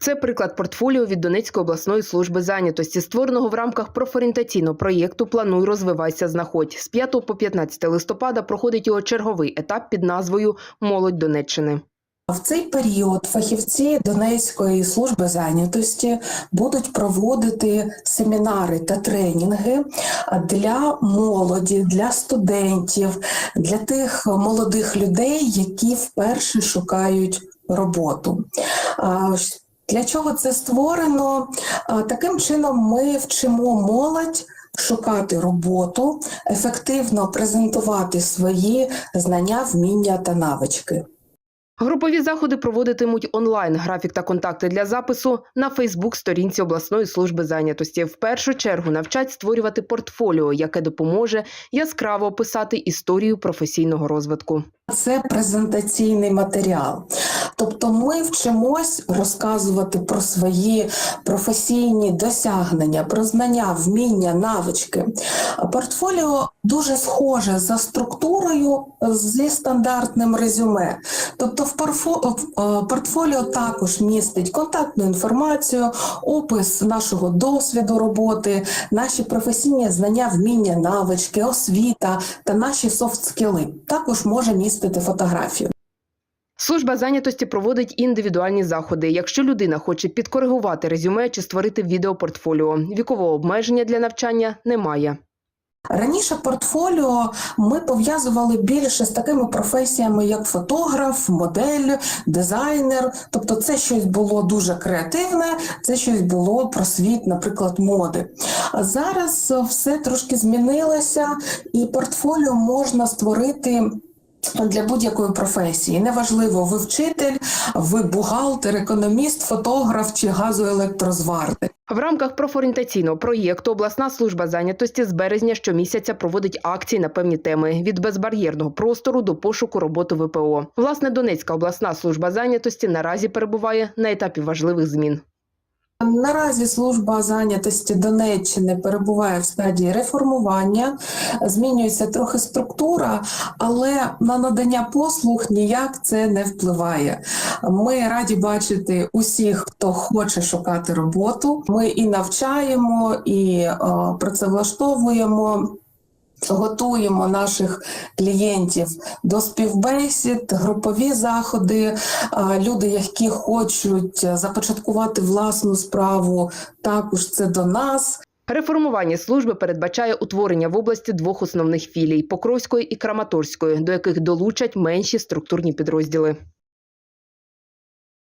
Це приклад портфоліо від Донецької обласної служби зайнятості, створеного в рамках профорієнтаційного проєкту Плануй, розвивайся, знаходь. З 5 по 15 листопада проходить його черговий етап під назвою Молодь Донеччини. В цей період фахівці Донецької служби зайнятості будуть проводити семінари та тренінги для молоді, для студентів, для тих молодих людей, які вперше шукають роботу. Для чого це створено? Таким чином ми вчимо молодь. Шукати роботу, ефективно презентувати свої знання, вміння та навички. Групові заходи проводитимуть онлайн. Графік та контакти для запису на Фейсбук-сторінці обласної служби зайнятості. В першу чергу навчать створювати портфоліо, яке допоможе яскраво описати історію професійного розвитку. Це презентаційний матеріал. Тобто ми вчимось розказувати про свої професійні досягнення, про знання, вміння, навички. Портфоліо дуже схоже за структурою зі стандартним резюме. Тобто в е, портфоліо також містить контактну інформацію, опис нашого досвіду роботи, наші професійні знання, вміння, навички, освіта та наші софт-скіли. Також може містити фотографію. Служба зайнятості проводить індивідуальні заходи. Якщо людина хоче підкоригувати резюме чи створити відеопортфоліо, вікового обмеження для навчання немає. Раніше портфоліо ми пов'язували більше з такими професіями, як фотограф, модель, дизайнер. Тобто, це щось було дуже креативне, це щось було про світ, наприклад, моди. А зараз все трошки змінилося, і портфоліо можна створити. Для будь-якої професії неважливо, ви вчитель, ви бухгалтер, економіст, фотограф чи газоелектрозварник. В рамках профорієнтаційного проєкту обласна служба зайнятості з березня щомісяця проводить акції на певні теми від безбар'єрного простору до пошуку роботи ВПО. Власне, Донецька обласна служба зайнятості наразі перебуває на етапі важливих змін. Наразі служба зайнятості Донеччини перебуває в стадії реформування, змінюється трохи структура, але на надання послуг ніяк це не впливає. Ми раді бачити усіх, хто хоче шукати роботу. Ми і навчаємо, і о, працевлаштовуємо. Готуємо наших клієнтів до співбесід, групові заходи. Люди, які хочуть започаткувати власну справу, також це до нас. Реформування служби передбачає утворення в області двох основних філій Покровської і Краматорської, до яких долучать менші структурні підрозділи.